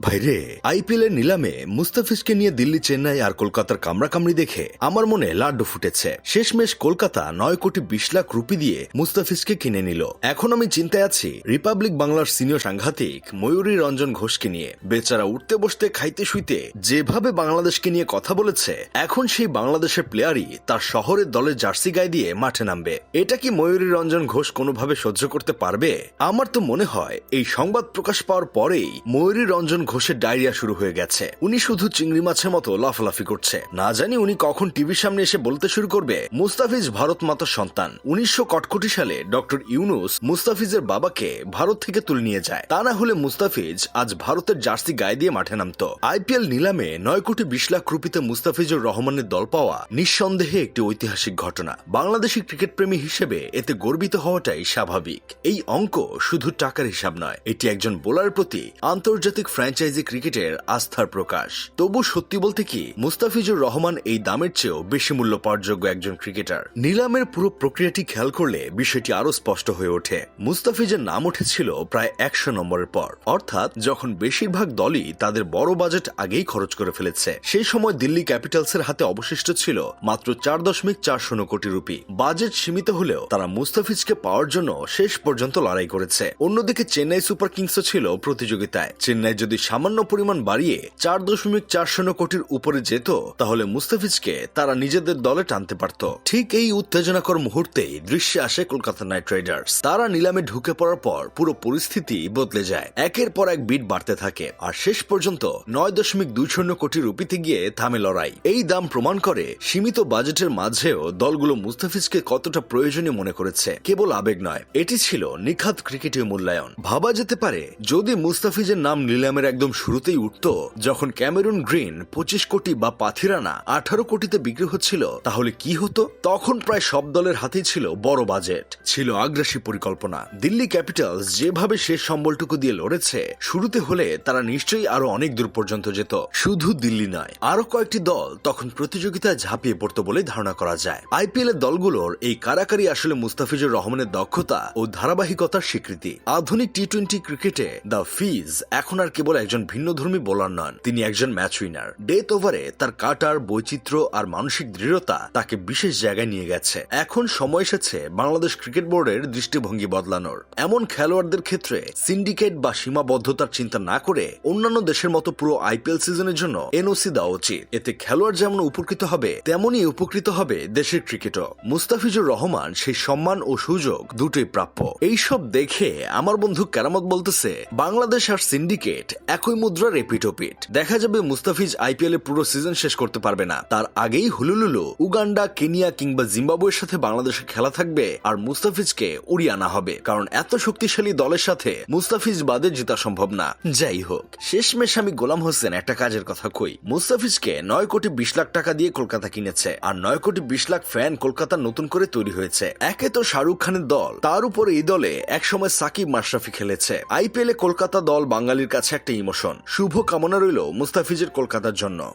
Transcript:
ভাইরে আইপিএল এর নিলামে মুস্তাফিজকে নিয়ে দিল্লি, চেন্নাই আর কলকাতার কামড়াকামড়ি দেখে আমার মনে লাড্ডু ফুটেছে। শেষমেশ কলকাতা নয় কোটি বিশ লাখ রুপি দিয়ে মুস্তাফিজকে কিনে নিল। এখন আমি চিন্তায় আছি, রিপাবলিক বাংলার সিনিয়র সাংঘাতিক ময়ূরী রঞ্জন ঘোষকে নিয়ে। বেচারা উঠতে বসতে, খাইতে শুইতে, যেভাবে বাংলাদেশকে নিয়ে কথা বলেছে, এখন সেই বাংলাদেশের প্লেয়ারই তার শহরের দলের জার্সি গায়ে দিয়ে মাঠে নামবে। এটা কি ময়ূরী রঞ্জন ঘোষ কোনোভাবে সহ্য করতে পারবে? আমার তো মনে হয়, এই সংবাদ প্রকাশ পাওয়ার পরেই ময়ূরী রঞ্জন ঘোষের ডায়রিয়া শুরু হয়ে গেছে। উনি শুধু চিংড়ি মাছের মতো লাফালাফি করছে। না জানি উনি কখন টিভির সামনে এসে বলতে শুরু করবে। মুস্তাফিজ ভারত মাতার সন্তান। উনিশশো কটকটি সালে ডক্টর ইউনুস মুস্তাফিজের বাবাকে ভারত থেকে তুলে নিয়ে যায়। তা না হলে মুস্তাফিজ আজ ভারতের জার্সি গায়ে দিয়ে মাঠে নামতো। আইপিএল নিলামে নয় কোটি বিশ লাখ রুপিতে মুস্তাফিজুর রহমানের দল পাওয়া নিঃসন্দেহে একটি ঐতিহাসিক ঘটনা। বাংলাদেশি ক্রিকেট প্রেমী হিসেবে এতে গর্বিত হওয়াটাই স্বাভাবিক। এই অঙ্ক শুধু টাকার হিসাব নয়, এটি একজন বোলার প্রতি আন্তর্জাতিক ফ্র্যাঞ্চাইজি ক্রিকেটের আস্থার প্রকাশ। তবু সত্যি বলতে কি, মুস্তাফিজুর রহমান এই দামের চেয়েও বেশি মূল্য পাওয়ার একজন ক্রিকেটার। নিলামের পুরো প্রক্রিয়াটি খেয়াল করলে বিষয়টি আরও স্পষ্ট হয়ে ওঠে। মুস্তাফিজের নাম উঠেছিল প্রায় একশো নম্বরের পর। অর্থাৎ যখন বেশিরভাগ দলই তাদের বড় বাজেট আগেই খরচ করে ফেলেছে, সেই সময় দিল্লি ক্যাপিটালসের হাতে অবশিষ্ট ছিল মাত্র চার দশমিক চার শূন্য কোটি রুপি। বাজেট সীমিত হলেও তারা মুস্তাফিজকে পাওয়ার জন্য শেষ পর্যন্ত লড়াই করেছে। অন্যদিকে চেন্নাই সুপার কিংসও ছিল প্রতিযোগিতায়। চেন্নাই যদি সামান্য পরিমাণ বাড়িয়ে চার দশমিক চার শূন্য কোটির উপরে যেত, তাহলে মুস্তাফিজকে তারা নিজেদের দলে টানতে পারত। ঠিক এই উত্তেজনাকর মুহূর্তেই দৃশ্যে আসে কলকাতা নাইট রাইডার্স। তারা নিলামে ঢুকে পড়ার পর পুরো পরিস্থিতি বদলে যায়। একের পর এক বিট বাড়তে থাকে। আর শেষ পর্যন্ত নয় দশমিক দুই শূন্য কোটি রুপিতে গিয়ে থামে লড়াই। এই দাম প্রমাণ করে সীমিত বাজেটের মাঝেও দলগুলো মুস্তাফিজকে কতটা প্রয়োজনীয় মনে করেছে। কেবল আবেগ নয়, এটি ছিল নিখাত ক্রিকেটীয় মূল্যায়ন। ভাবা যেতে পারে, যদি মুস্তাফিজের নাম নিলামের একদম শুরুতেই উঠত, যখন ক্যামেরুন গ্রিন পঁচিশ কোটি বা পাথিরানা আঠারো কোটিতে বিক্রি হচ্ছিল, তাহলে কি হতো? তখন প্রায় সব দলের হাতেই ছিল বড় বাজেট, ছিল আগ্রাসী পরিকল্পনা। দিল্লি ক্যাপিটালস যেভাবে শেষ সম্বলটুকু দিয়ে লড়েছে, শুরুতে হলে তারা নিশ্চয়ই আরও অনেক দূর পর্যন্ত যেত। শুধু দিল্লি নয়, আরও কয়েকটি দল তখন প্রতিযোগিতায় ঝাঁপিয়ে পড়তো বলে ধারণা করা যায়। আইপিএল এর দলগুলোর এই কারাকারি আসলে মুস্তাফিজুর রহমানের দক্ষতা ও ধারাবাহিকতার স্বীকৃতি। আধুনিক টি টোয়েন্টি ক্রিকেটে দ্য ফিজ এখন আর কেবল একজন ভিন্নধর্মী বোলার নন, তিনি একজন ম্যাচ উইনার ডেথ ওভারে তার কাটার বৈচিত্র্য আর মানসিক দৃঢ়তা তাকে বিশেষ জায়গায় নিয়ে গেছে। এখন সময় এসেছে বাংলাদেশ ক্রিকেট বোর্ডের দৃষ্টিভঙ্গি বদলানোর। এমন খেলোয়াড়দের ক্ষেত্রে সিন্ডিকেট বা সীমাবদ্ধতার চিন্তা না করে অন্যান্য দেশের মতো পুরো আইপিএল সিজনের জন্য এনওসি দেওয়া উচিত। এতে খেলোয়াড় যেমন উপকৃত হবে, তেমনই উপকৃত হবে দেশের ক্রিকেটও মুস্তাফিজুর রহমান সেই সম্মান ও সুযোগ দুটোই প্রাপ্য। এইসব দেখে আমার বন্ধু কেরামত বলতেছে, বাংলাদেশ আর সিন্ডিকেট একই মুদ্রার এপিটোপিট দেখা যাবে মুস্তাফিজ আইপিএল এর পুরো সিজন শেষ করতে পারবে না। তার আগেই হুলুলুলু, উগান্ডা, কেনিয়া কিংবা জিম্বাবুয়ের সাথে বাংলাদেশে খেলা থাকবে আর মুস্তাফিজকে উড়িয়ে আনা হবে। কারণ এত শক্তিশালী দলের সাথে মুস্তাফিজ বাদে জেতা সম্ভব না। যাই হোক, শেষমেশ আমি গোলাম হোসেন একটা কাজের কথা কই। মুস্তাফিজকে নয় কোটি বিশ লাখ টাকা দিয়ে কলকাতা কিনেছে আর নয় কোটি বিশ লাখ ফ্যান কলকাতা নতুন করে তৈরি হয়েছে। একে তো শাহরুখ খানের দল। তার উপর এই দলে একসময় সাকিব মাশরাফি খেলেছে। আইপিএল এ কলকাতা দল বাঙালির কাছে একটা ইমোশন। শুভ কামনা রইল মুস্তাফিজের কলকাতার জন্য।